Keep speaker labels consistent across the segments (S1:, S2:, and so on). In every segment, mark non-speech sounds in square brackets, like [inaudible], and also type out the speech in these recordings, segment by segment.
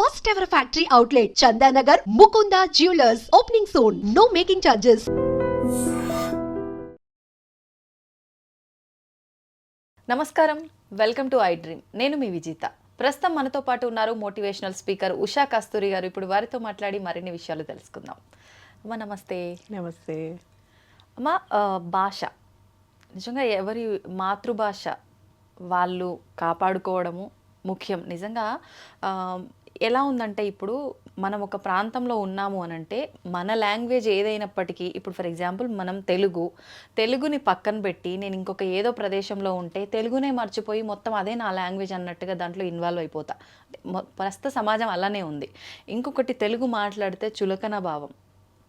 S1: first ever factory outlet, Chandanagar, Mukunda Jewelers, opening soon. No making charges.
S2: నమస్కారం. Welcome to I dream నేను మీ విజిత. ప్రస్తుతం మనతో పాటు ఉన్నారు మోటివేషనల్ స్పీకర్ ఉషా కస్తూరి గారు. ఇప్పుడు వారితో మాట్లాడి మరిన్ని విషయాలు తెలుసుకుందాం. అమ్మ నమస్తే.
S3: నమస్తే.
S2: అమ్మ భాష. నిజంగా ఎవరి మాతృభాష వాళ్ళు కాపాడుకోవడము ముఖ్యం. నిజంగా ఎలా ఉందంటే ఇప్పుడు మనం ఒక ప్రాంతంలో ఉన్నాము అని అంటే మన లాంగ్వేజ్ ఏదైనప్పటికీ ఇప్పుడు ఫర్ ఎగ్జాంపుల్ మనం తెలుగు తెలుగుని పక్కన పెట్టి నేను ఇంకొక ఏదో ప్రదేశంలో ఉంటే తెలుగునే మర్చిపోయి మొత్తం అదే నా లాంగ్వేజ్ అన్నట్టుగా దాంట్లో ఇన్వాల్వ్ అయిపోతా. ప్రస్తుత సమాజం అలానే ఉంది. ఇంకొకటి తెలుగు మాట్లాడితే చులకన భావం.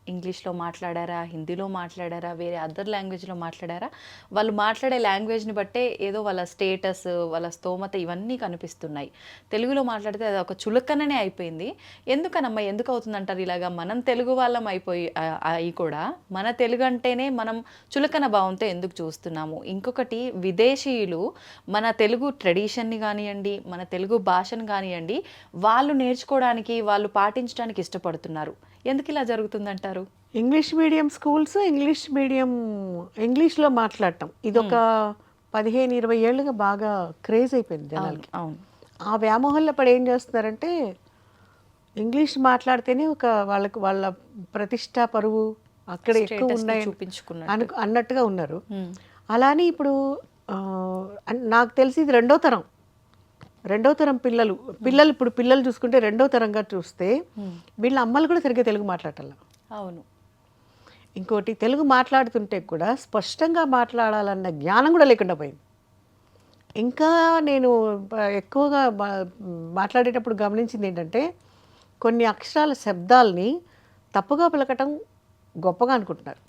S2: ఇంగ్లీష్లో మాట్లాడారా హిందీలో మాట్లాడారా వేరే అదర్ లాంగ్వేజ్లో మాట్లాడారా? వాళ్ళు మాట్లాడే లాంగ్వేజ్ని బట్టే ఏదో వాళ్ళ స్టేటస్ వాళ్ళ స్తోమత ఇవన్నీ కనిపిస్తున్నాయి. తెలుగులో మాట్లాడితే అది ఒక చులకననే అయిపోయింది. ఎందుకనమ్మా ఎందుకు అవుతుందంటారు ఇలాగా? మనం తెలుగు వాళ్ళం అయిపోయి అయి కూడా మన తెలుగు అంటేనే మనం చులకన భావంతో ఎందుకు చూస్తున్నాము? ఇంకొకటి విదేశీయులు మన తెలుగు ట్రెడిషన్ని కానివ్వండి మన తెలుగు భాషను కానివ్వండి వాళ్ళు నేర్చుకోవడానికి వాళ్ళు పాటించడానికి ఇష్టపడుతున్నారు. ఎందుకు ఇలా జరుగుతుందంటారు?
S3: English medium schools English medium ఇంగ్లీష్లో మాట్లాడటం. ఇదొక పదిహేను ఇరవై ఏళ్ళుగా బాగా క్రేజ్ అయిపోయింది జనాలకి.
S2: అవును.
S3: ఆ వ్యామోహంలో పడి ఏం చేస్తున్నారంటే ఇంగ్లీష్ మాట్లాడితేనే ఒక వాళ్ళకు వాళ్ళ ప్రతిష్ట పరువు అక్కడ ఎక్కువ ఉన్నాయి
S2: చూపించుకున్నట్టు.
S3: అను అన్నట్టుగా ఉన్నారు. అలానే ఇప్పుడు నాకు తెలిసి ఇది రెండో తరం. రెండో తరం పిల్లలు పిల్లలు ఇప్పుడు పిల్లలు చూసుకుంటే రెండో తరంగా చూస్తే వీళ్ళ అమ్మలు కూడా సరిగ్గా తెలుగు మాట్లాడాల
S2: అవును.
S3: ఇంకోటి తెలుగు మాట్లాడుతుంటే కూడా స్పష్టంగా మాట్లాడాలన్న జ్ఞానం కూడా లేకుండా పోయింది. ఇంకా నేను ఎక్కువగా మాట్లాడేటప్పుడు గమనించింది ఏంటంటే కొన్ని అక్షరాల శబ్దాల్ని తప్పుగా పలకటం గొప్పగా అనుకుంటున్నారు.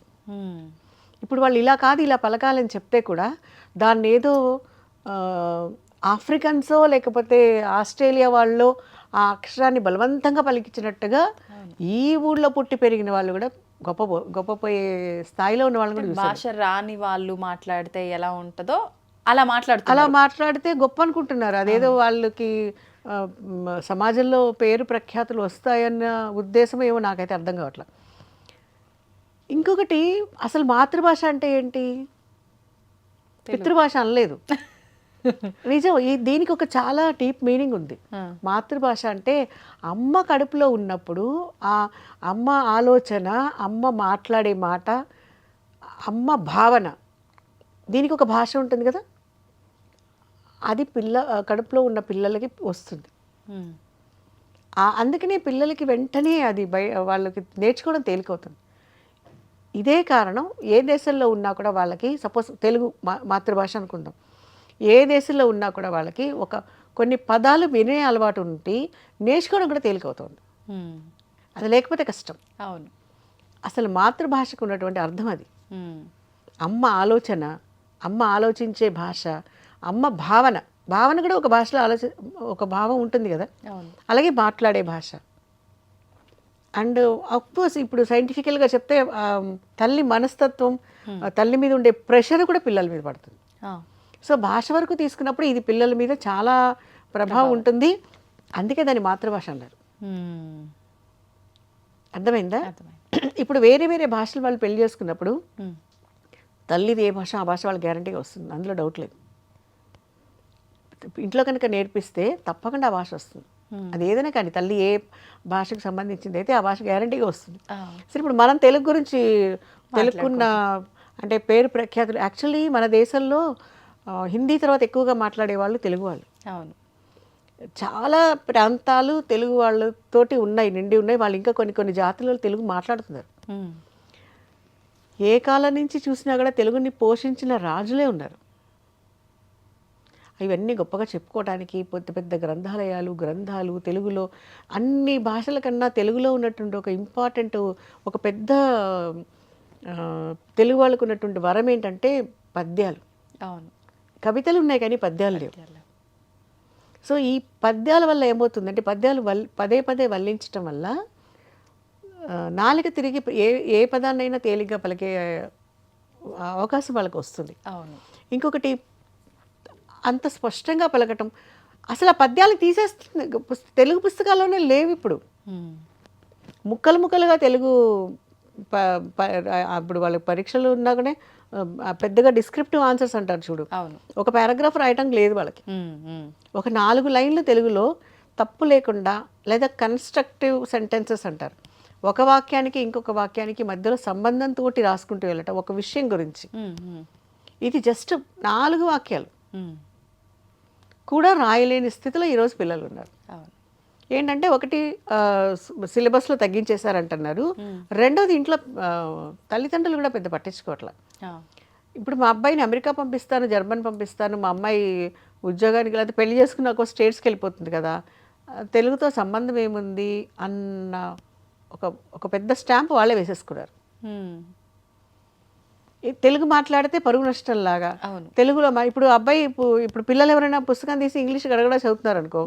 S3: ఇప్పుడు వాళ్ళు ఇలా కాదు ఇలా పలకాలని చెప్తే కూడా దాన్ని ఏదో ఆఫ్రికన్సో లేకపోతే ఆస్ట్రేలియా వాళ్ళు ఆ అక్షరాన్ని బలవంతంగా పలికించినట్టుగా ఈ ఊళ్ళో పుట్టి పెరిగిన వాళ్ళు కూడా గొప్ప గొప్పపోయే స్థాయిలో ఉన్న వాళ్ళు కూడా.
S2: భాష రాని వాళ్ళు మాట్లాడితే ఎలా ఉంటుందో అలా మాట్లాడుతున్నారు.
S3: అలా మాట్లాడితే గొప్ప అనుకుంటున్నారు. అదేదో వాళ్ళకి సమాజంలో పేరు ప్రఖ్యాతులు వస్తాయన్న ఉద్దేశం ఏమో నాకైతే అర్థం కావట్లేదు ఇంకొకటి అసలు మాతృభాష అంటే ఏంటి? పితృభాష అనలేదు. [laughs] నిజం ఈ దీనికి ఒక చాలా డీప్ మీనింగ్ ఉంది. మాతృభాష అంటే అమ్మ కడుపులో ఉన్నప్పుడు ఆ అమ్మ ఆలోచన అమ్మ మాట్లాడే మాట అమ్మ భావన దీనికి ఒక భాష ఉంటుంది కదా? అది పిల్ల కడుపులో ఉన్న పిల్లలకి వస్తుంది. అందుకనే పిల్లలకి వెంటనే అది బయ వాళ్ళకి నేర్చుకోవడం తేలికవుతుంది. ఇదే కారణం ఏ దేశంలో ఉన్నా కూడా వాళ్ళకి సపోజ్ తెలుగు మా మాతృభాష అనుకుందాం. ఏ దేశంలో ఉన్నా కూడా వాళ్ళకి ఒక కొన్ని పదాలు వినే అలవాటు ఉండి నేర్చుకోవడం కూడా తేలికవుతుంది. అది లేకపోతే కష్టం.
S2: అవును.
S3: అసలు మాతృభాషకు ఉన్నటువంటి అర్థం అది. అమ్మ ఆలోచన అమ్మ ఆలోచించే భాష అమ్మ భావన. భావన కూడా ఒక భాషలో ఆలోచి ఒక భావం ఉంటుంది కదా. అలాగే మాట్లాడే భాష. అండ్ అఫ్కోర్స్ ఇప్పుడు సైంటిఫికల్గా చెప్తే తల్లి మనస్తత్వం తల్లి మీద ఉండే ప్రెషర్ కూడా పిల్లల మీద పడుతుంది. సో భాష వరకు తీసుకున్నప్పుడు ఇది పిల్లల మీద చాలా ప్రభావం ఉంటుంది. అందుకే దాన్ని మాతృభాష అన్నారు. అర్థమైందా. ఇప్పుడు వేరే వేరే భాషలు వాళ్ళు పెళ్ళి చేసుకున్నప్పుడు. తల్లిది ఏ భాష ఆ భాష వాళ్ళ గ్యారంటీగా వస్తుంది. అందులో డౌట్ లేదు. ఇంట్లో కనుక నేర్పిస్తే తప్పకుండా ఆ భాష వస్తుంది. అది ఏదైనా కానీ తల్లి ఏ భాషకు సంబంధించింది అయితే ఆ భాష గ్యారంటీగా వస్తుంది. సరే ఇప్పుడు మనం తెలుగు గురించి తెలుగున్న అంటే పేరు ప్రఖ్యాతులు యాక్చువల్లీ మన దేశంలో హిందీ తర్వాత ఎక్కువగా మాట్లాడే వాళ్ళు తెలుగు వాళ్ళు.
S2: అవును.
S3: చాలా ప్రాంతాలు తెలుగు వాళ్ళతోటి ఉన్నాయి నిండి ఉన్నాయి. వాళ్ళు ఇంకా కొన్ని కొన్ని జాతులలో తెలుగు మాట్లాడుతున్నారు. ఏ కాలం నుంచి చూసినా కూడా తెలుగుని పోషించిన రాజులే ఉన్నారు. ఇవన్నీ గొప్పగా చెప్పుకోవడానికి పెద్ద పెద్ద గ్రంథాలయాలు గ్రంథాలు తెలుగులో అన్ని భాషల కన్నా తెలుగులో ఉన్నటువంటి ఒక ఇంపార్టెంట్ ఒక పెద్ద తెలుగు వాళ్ళకు ఉన్నటువంటి వరం ఏంటంటే పద్యాలు.
S2: అవును.
S3: కవితలు ఉన్నాయి కానీ పద్యాలు లేవు. సో ఈ పద్యాల వల్ల ఏమవుతుందంటే పద్యాలు వల్ పదే పదే వల్లించటం వల్ల ఆ, నాలుక తిరిగి ఏ ఏ పదాన్నైనా తేలిగ్గా పలికే అవకాశం వాళ్ళకి వస్తుంది.
S2: అవును.
S3: ఇంకొకటి అంత స్పష్టంగా పలకటం అసలు ఆ పద్యాలు తీసేస్తుంది తెలుగు పుస్తకాల్లోనే లేవు ఇప్పుడు. ముక్కలు ముక్కలుగా తెలుగు అప్పుడు వాళ్ళకి పరీక్షలు ఉన్నాకనే ఆ, పెద్దగా డిస్క్రిప్టివ్ ఆన్సర్స్ అంటారు చూడు.
S2: అవును.
S3: ఒక పారాగ్రాఫ్ రాయటం లేదు వాళ్ళకి. ఒక నాలుగు లైన్లు తెలుగులో తప్పు లేకుండా లేదా కన్స్ట్రక్టివ్ సెంటెన్సెస్ అంటారు. ఒక వాక్యానికి ఇంకొక వాక్యానికి మధ్యలో సంబంధంతో రాసుకుంటూ వెళ్ళటం ఒక విషయం గురించి. ఇది జస్ట్ నాలుగు వాక్యాలు. కూడా రాయలేని స్థితిలో ఈరోజు పిల్లలు ఉన్నారు
S2: అవును.
S3: ఏంటంటే ఒకటి సిలబస్లో తగ్గించేశారంటున్నారు. రెండోది ఇంట్లో తల్లిదండ్రులు కూడా పెద్ద పట్టించుకోవట్లే. ఇప్పుడు మా అబ్బాయిని అమెరికా పంపిస్తాను జర్మన్ పంపిస్తాను మా అమ్మాయి ఉద్యోగానికి లేకపోతే పెళ్ళి చేసుకుని ఒక స్టేట్స్కి వెళ్ళిపోతుంది కదా. తెలుగుతో సంబంధం ఏముంది అన్న ఒక ఒక పెద్ద స్టాంప్ వాళ్ళే వేసేసుకున్నారు. తెలుగు మాట్లాడితే పరుగు నష్టం లాగా తెలుగులో ఇప్పుడు అబ్బాయి ఇప్పుడు పిల్లలు ఎవరైనా పుస్తకం తీసి ఇంగ్లీష్ గడగడ చదువుతున్నారు అనుకో.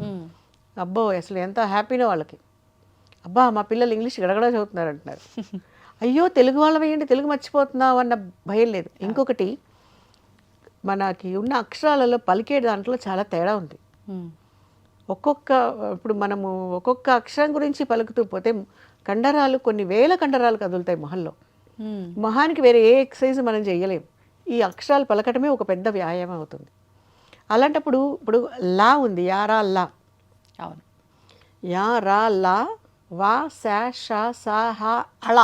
S3: అబ్బో అసలు ఎంత హ్యాపీనో వాళ్ళకి. అబ్బా మా పిల్లలు ఇంగ్లీష్ గడగడ చదువుతున్నారు అంటున్నారు. [laughs] అయ్యో తెలుగు వాళ్ళ వేయండి తెలుగు మర్చిపోతున్నావు అన్న భయం లేదు. ఇంకొకటి మనకి ఉన్న అక్షరాలలో పలికే దాంట్లో చాలా తేడా ఉంది. ఒక్కొక్క ఇప్పుడు మనము ఒక్కొక్క అక్షరం గురించి పలుకుతూ పోతే కండరాలు కొన్ని వేల కండరాలు కదులుతాయి మొహంలో. మొహానికి వేరే ఏ ఎక్సర్సైజ్ మనం చేయలేం. ఈ అక్షరాలు పలకటమే ఒక పెద్ద వ్యాయామం అవుతుంది. అలాంటప్పుడు ఇప్పుడు లా ఉంది యారా లా.
S2: అవును.
S3: యా రా లా వా శా షా సా హా అళ.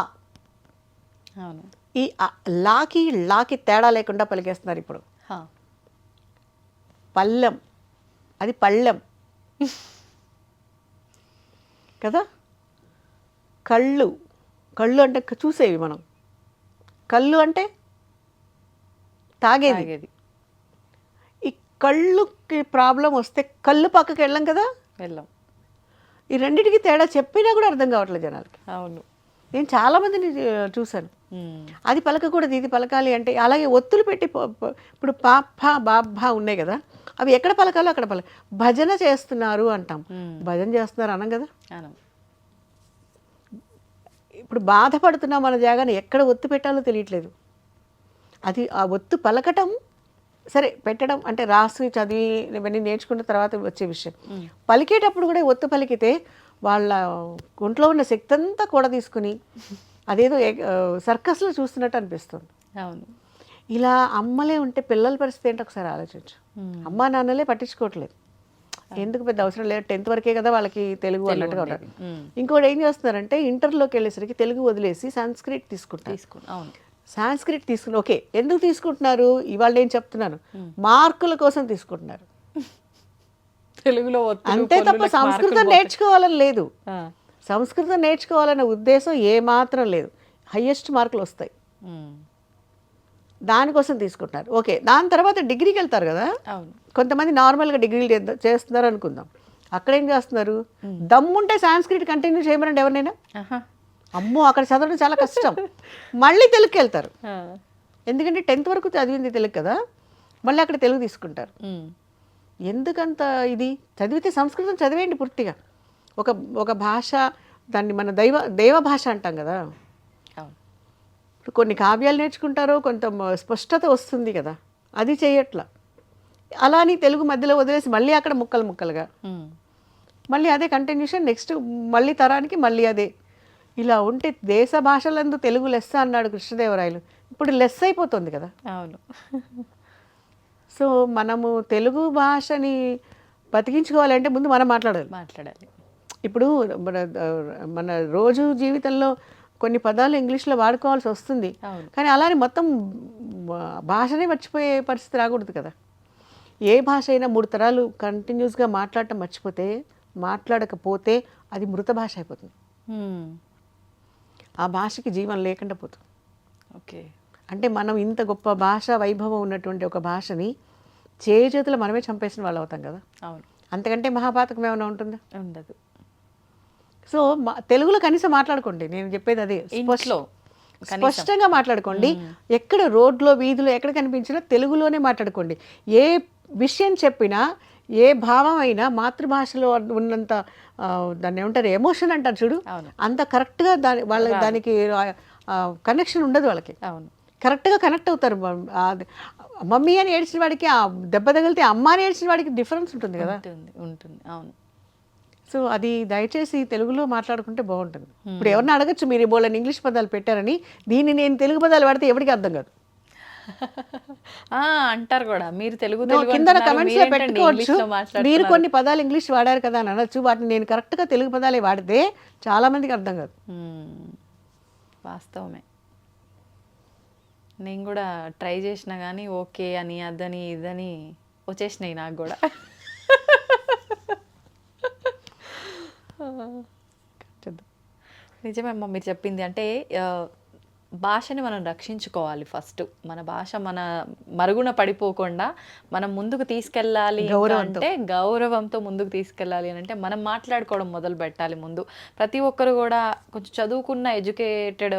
S2: అవును.
S3: ఈ లాకి లాకి తేడా లేకుండా పలికేస్తున్నారు ఇప్పుడు. పల్లెం అది పళ్ళెం. కదా? కళ్ళు. కళ్ళు అంటే చూసేవి మనం. కళ్ళు అంటే తాగేది. ఈ కళ్ళుకి ప్రాబ్లం వస్తే కళ్ళు పక్కకి వెళ్ళం కదా?
S2: వెళ్ళాం.
S3: ఈ రెండింటికి తేడా చెప్పినా కూడా అర్థం కావట్లేదు జనాలకి.
S2: అవును.
S3: నేను చాలా మందిని ఆ, చూశాను. అది పలకకూడదు ఇది పలకాలి అంటే అలాగే ఒత్తులు పెట్టి ఇప్పుడు పాప బాబ్బా ఉన్నాయి కదా అవి ఎక్కడ పలకాలో అక్కడ పలక భజన చేస్తున్నారు అంటాం. భజన చేస్తున్నారు అనం కదా? ఇప్పుడు బాధపడుతున్నా మన జాగాని ఎక్కడ ఒత్తు పెట్టాలో తెలియట్లేదు. అది ఆ ఒత్తు పలకటం సరే పెట్టడం అంటే రాసి చదివి ఇవన్నీ నేర్చుకున్న తర్వాత వచ్చే విషయం. పలికేటప్పుడు కూడా ఒత్తు పలికితే వాళ్ళ ఒంట్లో ఉన్న శక్తి అంతా కూడా తీసుకుని అదేదో సర్కస్లో చూస్తున్నట్టు అనిపిస్తుంది.
S2: అవును.
S3: ఇలా అమ్మలే ఉంటే పిల్లల పరిస్థితి ఏంటో ఒకసారి ఆలోచించు.
S2: మ్మ్.
S3: అమ్మా నాన్నలే పట్టించుకోవట్లేదు. ఎందుకు పెద్ద అవసరం లేదు టెన్త్ వరకే కదా వాళ్ళకి తెలుగు అన్నట్టుగా ఉంటారు. ఇంకోటి ఏం చేస్తున్నారంటే ఇంటర్లోకి వెళ్ళేసరికి తెలుగు వదిలేసి సంస్కృత్ తీసుకుంటారు.
S2: అవును.
S3: సాంస్క్రిట్ తీసుకుని ఓకే ఎందుకు తీసుకుంటున్నారు? ఇవాళ నేను చెప్తున్నాను. మార్కుల కోసం తీసుకుంటున్నారు.
S2: తెలుగులో
S3: అంతే తప్ప సంస్కృతం నేర్చుకోవాలని లేదు. సంస్కృతం నేర్చుకోవాలనే ఉద్దేశం ఏ మాత్రం లేదు. హయ్యెస్ట్ మార్కులు వస్తాయి. దానికోసం తీసుకుంటున్నారు. ఓకే దాని తర్వాత డిగ్రీకి వెళ్తారు కదా? కొంతమంది నార్మల్గా డిగ్రీలు చేస్తున్నారు అనుకుందాం అక్కడ ఏం చేస్తున్నారు? దమ్ముంటే సాంస్క్రిట్ కంటిన్యూ చేయమనండి ఎవరినైనా. అమ్మో అక్కడ చదవడం చాలా కష్టం. మళ్ళీ తెలుగుకి వెళ్తారు. ఎందుకంటే టెన్త్ వరకు చదివింది తెలుగు కదా. మళ్ళీ అక్కడ తెలుగు తీసుకుంటారు. ఎందుకంత ఇది? చదివితే సంస్కృతం చదివేయండి పూర్తిగా. ఒక ఒక భాష దాన్ని మన దైవ దైవ భాష అంటాం కదా. కొన్ని కావ్యాలు నేర్చుకుంటారో కొంత స్పష్టత వస్తుంది కదా. అది చేయట్లా. అలా అని తెలుగు మధ్యలో వదిలేసి మళ్ళీ అక్కడ ముక్కలు ముక్కలుగా. మళ్ళీ అదే కంటిన్యూషన్ నెక్స్ట్ మళ్ళీ తరానికి మళ్ళీ అదే. ఇలా ఉంటే దేశ భాషలందు తెలుగు లెస్స అన్నాడు కృష్ణదేవరాయలు. ఇప్పుడు లెస్ అయిపోతుంది కదా.
S2: అవును.
S3: సో మనము తెలుగు భాషని బతికించుకోవాలంటే ముందు మనం మాట్లాడాలి.
S2: మాట్లాడాలి.
S3: ఇప్పుడు మన మన రోజు జీవితంలో కొన్ని పదాలు ఇంగ్లీష్లో వాడుకోవాల్సి వస్తుంది. కానీ అలానే మొత్తం భాషనే మర్చిపోయే పరిస్థితి రాకూడదు కదా. ఏ భాష అయినా మూడు తరాలు కంటిన్యూస్గా మాట్లాడటం మర్చిపోతే మాట్లాడకపోతే అది మృత భాష అయిపోతుంది. ఆ భాషకి జీవం లేకుండా పోతుంది.
S2: ఓకే.
S3: అంటే మనం ఇంత గొప్ప భాష వైభవం ఉన్నటువంటి ఒక భాషని చేతులు మనమే చంపేసిన వాళ్ళు అవుతాం కదా.
S2: అవును.
S3: అంతకంటే మహాపాతకం ఏమైనా ఉంటుందా?
S2: ఉండదు.
S3: సో మా- తెలుగులో కనీసం మాట్లాడుకోండి. నేను చెప్పేది అదే.
S2: ఇంట్లో
S3: స్పష్టంగా మాట్లాడుకోండి. ఎక్కడ రోడ్లో వీధిలో ఎక్కడ కనిపించినా తెలుగులోనే మాట్లాడుకోండి. ఏ విషయం చెప్పినా ఏ భావం అయినా మాతృభాషలో ఉన్నంత దాన్ని ఏమంటారు ఎమోషన్ అంటారు చూడు. అంత కరెక్ట్గా దాని వాళ్ళ దానికి కనెక్షన్ ఉండదు వాళ్ళకి.
S2: అవును.
S3: కరెక్ట్గా కనెక్ట్ అవుతారు. మమ్మీ అని ఏడ్చిన వాడికి ఆ దెబ్బ తగిలితే అమ్మ అని ఏడ్చిన వాడికి డిఫరెన్స్ ఉంటుంది కదా.
S2: ఉంటుంది అవును.
S3: సో అది దయచేసి తెలుగులో మాట్లాడుకుంటే బాగుంటుంది. ఇప్పుడు ఎవరిని అడగచ్చు మీరు బోలని ఇంగ్లీష్ పదాలు పెట్టారని. దీన్ని నేను తెలుగు పదాలు వాడితే ఎవరికి అర్థం కాదు.
S2: అంటారు కూడా మీరు తెలుగు
S3: కింద
S2: కమెంట్స్లో
S3: పెట్టుకోవచ్చు మీరు? కొన్ని పదాలు ఇంగ్లీష్ వాడారు కదా అని అనొచ్చు వాటిని నేను కరెక్ట్గా తెలుగు పదాలే వాడితే చాలా మందికి అర్థం కాదు.
S2: వాస్తవమే నేను కూడా ట్రై చేసిన కానీ ఓకే అని అదని ఇదని వచ్చేసినాయి నాకు కూడా. నిజమే అమ్మ మీరు చెప్పింది అంటే భాషని మనం రక్షించుకోవాలి ఫస్ట్. మన భాష మన మరుగున పడిపోకుండా మనం ముందుకు తీసుకెళ్ళాలి. అంటే గౌరవంతో. ముందుకు తీసుకెళ్ళాలి అని అంటే మనం మాట్లాడుకోవడం మొదలు పెట్టాలి ముందు. ప్రతి ఒక్కరు కూడా కొంచెం చదువుకున్న ఎడ్యుకేటెడ్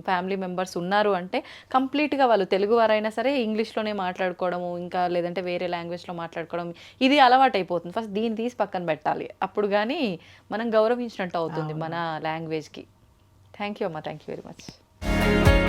S2: ఫ్యామిలీ మెంబర్స్ ఉన్నారు అంటే కంప్లీట్గా వాళ్ళు తెలుగు వారైనా సరే ఇంగ్లీష్లోనే మాట్లాడుకోవడము ఇంకా లేదంటే వేరే లాంగ్వేజ్లో మాట్లాడుకోవడం ఇది అలవాటు అయిపోతుంది ఫస్ట్ దీన్ని తీసి పక్కన పెట్టాలి. అప్పుడు కానీ మనం గౌరవించినట్టు అవుతుంది మన లాంగ్వేజ్కి. థ్యాంక్ యూ అమ్మా. Thank you very much. Thank you